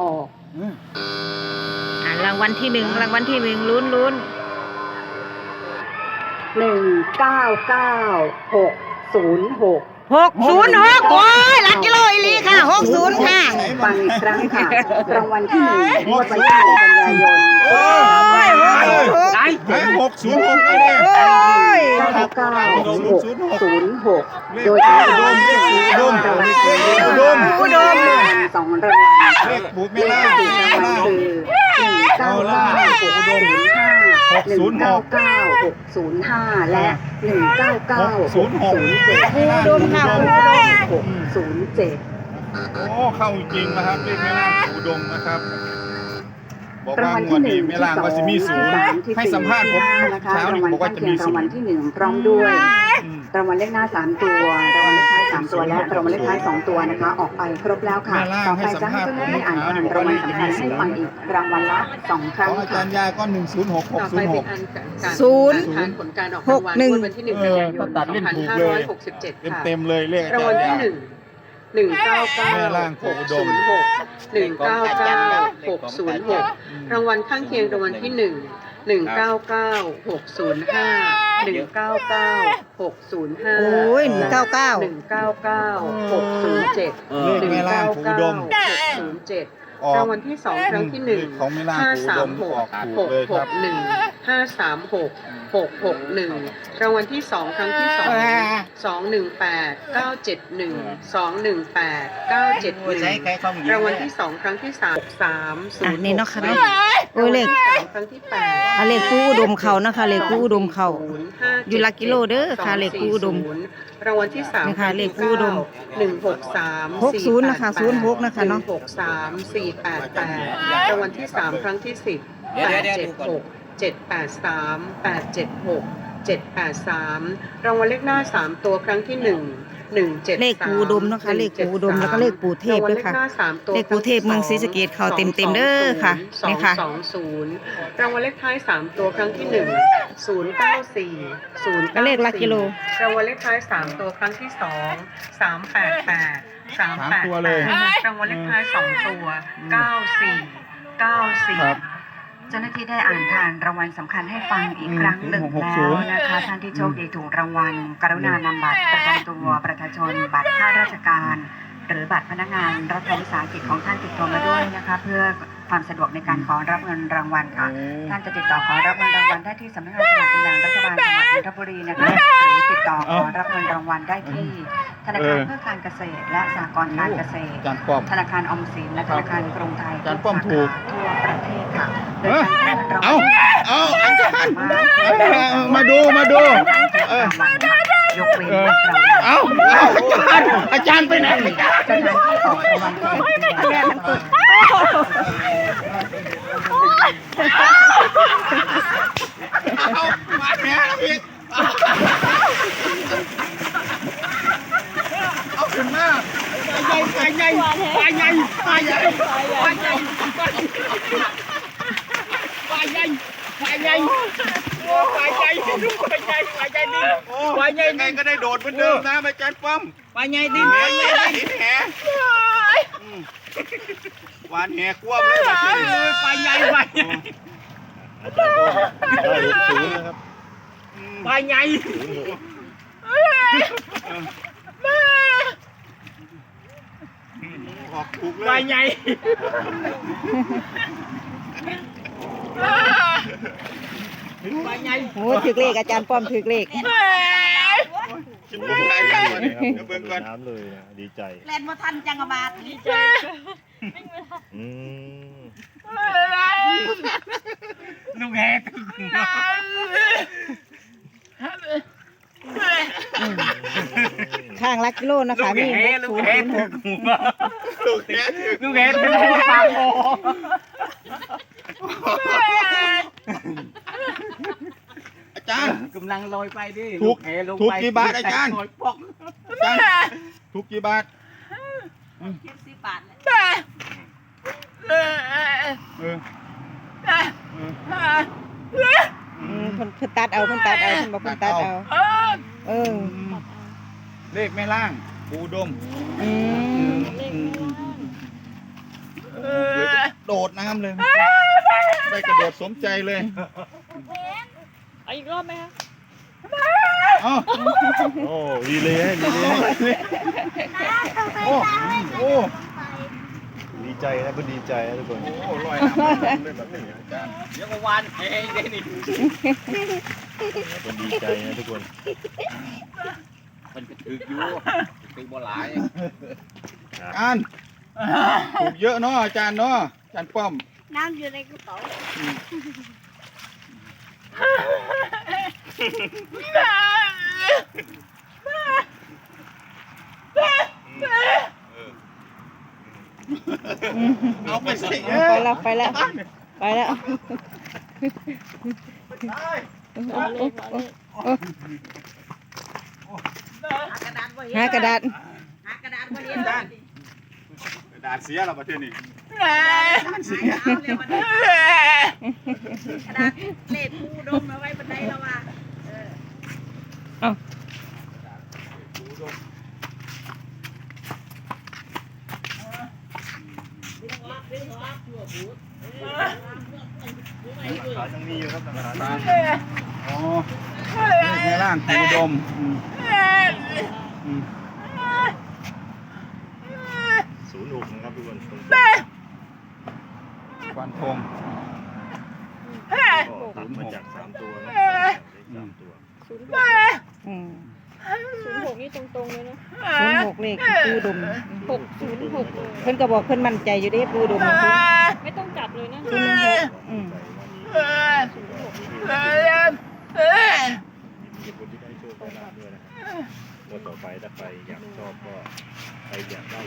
ออกอ่ารางวัลที่หนึ่งรางวัลที่หนึ่งลุ้นลุ้นหนึ่งเก้าเก้าหกศูนย์หกหกศูนย์หกโอ้ยลักกิโลอีหลีค่ะหกศูนย์ค่ะฟังอีกครั้งค่ะรางวัลที่หนึ่งงวดวันที่หนึ่งกันยายนโอ้ยหกหกไอ้หกศูนย์หกไปเลยโอ้ยเก้าเก้าหกศูนย์หกโดยการรางวัลที่หนึ่งรางวัลที่หนึ่งอุดมอุดมสองรางวัล เลขผูกเลไม่ขล่าที่รางวัลคือหนึ่งเก้าเก้าหกศูนย์ห้าหนึ่งเก้าเก้าหกศูนย์ห้าและหนึ่งเก้าเก้าหกศูนย์เจ็ดอุดมค่ะอุดมหกศูนย์เจ็ดโอ้เข้าจริงนะครับเลขไม่ล่าอุดมนะครับบอกว่างวดนี้ไม่ล่างว่าจะมีศูนย์ให้สัมภาษณ์ผมนะคะเช้ารางนี่วัลบอกว่าข้างจะเคีมียงศูรางวัลนย์ที่หนึ่งพร้อมด้วยอืม รางวัลเลขหน้าสามตัวรางวัลเลขท้ายสามตัวและรางวัลเลขท้ายสองตัวนะคะ ออกไปครบแล้วค่ะแม่ล่างต่อให้ไปสัจะมให้ภาษณ์เพื่อนๆอ่านผมอ่านเช้ารางวัลนี่สำคัญให้ฟังอีกรางวัลละสองคขรั้องงอาจารย์ยาก็หนึ่งศูนย์หกหกต่อศูไปนย์หเป็กนอันการศูนย์ทานผลการออกหรากงวัลหนึ่งงวดวันที่หนึ่งกันยายนเออตัดเล่นถูก2567เลยค่ะเต็มๆเลยเลขอารางจาวัลรย์ที่ยาหนึ่งหนึ่งเก้าเก้าแม่ร่างโพหกอุดศูมนย์หกหนึ่งเก้าเก้าหกศูนย์หกรางวัลข้างเคียงรางวัลที่หนึ่งหนึ่งเก้าเก้าหกศูนย์ห้า หนึ่งเก้าเก้าหกศูนย์ห้าโอ้ยหนึ่งเก้าเก้าหนึ่งเก้าเก้าหกศูนย์เจ็ดเลขหนึ่งแม่ล่าเก้างผูเก้าดมหกศูนย์เจ็ด ออกรางวัลที่สองครั้งที่หนึ่งของแม่ล่างห้าผูสาดมมหกออกถูหกกเลยหครับกหนึ่งห้าสามหกหกหกหนึ่งรางวัลที่สองครั้งที่สองสองหนึ่งแปดเก้าเจ็ดหนึ่งสองหนึ่งแปดเก้าเจ็ดหนึ่งรางวัลที่สองครั้งที่สามสามศูอะนย์นี่เนาะค่ะเนาะโอ้ยเลขสามครั้งที่แปดอะเลขกู้อุดมเขานะคะเลขกู้อุดมเขาอยู่หลักกิโลเด้อค่ะเลขกู้อุดม รางวัลที่สามนี่ค่ะเลขกู้อุดมหนึ่งหกสามหกศูนย์นะคะศูนย์หกนะคะเนาะ หกสามสี่แปดแปดรางวัลที่สามครั้งที่สิบแปดเจ็ดหกเจ็ดแปดสามแปดเจ็ดหกเจ็ดแปดสามรางวัลเลขหน้าสามตัวครั้งที่หนึ่ง หนึ่งเจ็ดเลขปูอุดมเนาะค่ะเลขปูอุดมแล้วก็เลขปู่เทพด้วยค่ะ รางวัลเลขหน้าสามตัวเลขปู่เทพเมืองศรีสะเกษเขาเต็มๆเด้อค่ะนี่ค่ะ สองศูนย์รางวัลเลขท้ายสามตัวครั้งที่หนึ่งศูนย์เก้าสี่ศูนย์ก็เลขหลักกิโล รางวัลเลขท้ายสามตัวครั้งที่สองสามแปดแปดสามแปดตัวแปเลยดรางวัลเลขท้ายสองตัวเก้าสี่เก้าสี่ครับ เจ้าหน้าที่ได้อ่านทานรางวัลสำคัญให้ฟังอีกครั้งหนึ่งแล้วนะคะท่านที่โชคดีถูกรางวัล กรุณานำบัตรประจำตัวประชาชน บัตรข้าราชการ หรือบัตรพนักงานรัฐวิสาหกิจของท่านติดตัวมาด้วยนะคะ เพื่อความสะดวกในการขอรับเงินรางวัลค่ะ ท่านจะติดต่อขอรับเงินรางวัลได้ที่สำนักงานสลากกินแบ่งรัฐบาลจังหวัดนนทบุรีนะคะหรือติดต่อขอรับเงินรางวัลได้ที่ธนาคารเพื่อการเกษตร และสหกรณ์การเกษตรอาจารย์ป้อมธนาคารออมสินและธนาคารกรุงไทยอาจารย์ป้อมถูกทั่วประเทศ เอาเอาอังคารมาดูมาดูเออเอาเอาอาจารย์อาจารย์ไปไหนอาจารย์ ไปใหญ่ไงก็ได้โดดเหมือนเดิมนะอาจารย์ป้อมไปใหญ่ดิแหแหดิแหหวานแหควมเลยไปใหญ่ไปใหญ่ไปไงออกถูกเลยไปไงไปไงโอ้ถือเลขอาจารย์ป้อมถือเลข ชิมลงได้กันวะเนี่ยเดี๋ยวเบิ่งก่อนน้ำเลยนะดีใจเล่นมาทันจังกบาทดีใจอืมลูกแหกข้างลักกิโลนะคะมีหกศูนย์ศูนย์หกลูกแหกลูกเห็ดเป็นลูกปากโอ อา จารย์ กำลังลอยไปดิถูกแหลงถูกไปกี่บาทอาจารย์ ลอยปอกอาจารย์ถูกกี่บาทเออเอออืมเพิ่นเพิ่นตัดเอาเพิ่นตัดเอาเพิ่นบอกเพิ่นตัดเอา เออ เลขแม่ล่างปูดมอืมเดี๋ยวจะโดดน้ำเลยได้กระโดดสมใจเลย เอาอีกรอบไหมคะเอ้าโอ้ดีเลยให้ดีเลยให้โอ้โอ้ดีใจนะก็ดีใจนะทุกคนโอ้ลอยน้ำเลยแบบนี้อาจารย์เดี๋ยวก็วานเฮ้ยได้นี่คนดีใจนะทุกคนมันก็ถืออยู่ถือบ่หลายอาจารย์ถูกเยอะเนาะอาจารย์เนาะอาจารย์ป้อมน้ำอยู่ในกระเป๋า เอาไปสิไปแล้วไปแล้วไปแล้วเอาเลขเอาเลขหากระดาษกระดาษเสียเราประเทศนี้ เลขผู้ดมเอาไว้บนไดแล้วว่าเออขายังมีอยู่ครับหลักฐานอ๋อนี่ในร่างคืออุดมอืมอืมศูนย์หกนะครับทุกคน ตรงควันธงๆก็ตัดมาจากสามตัวนะเลขสามตัวศูนย์หกอืมศูนย์หกนี่ตรงๆเลยนะศูนย์หกเลขปูอุดมหกศูนย์หกเลยเพิ่นก็บอกเพิ่นมั่นใจอยู่เด้ปูอุดมไม่ต้องจับเลยนะศูนย์หกอืมศูนย์หกนี่มีคนที่ได้โชคได้ลาภด้วยนะครับงวดต่อไปถ้าใครอยากชอบก็ใครอยากได้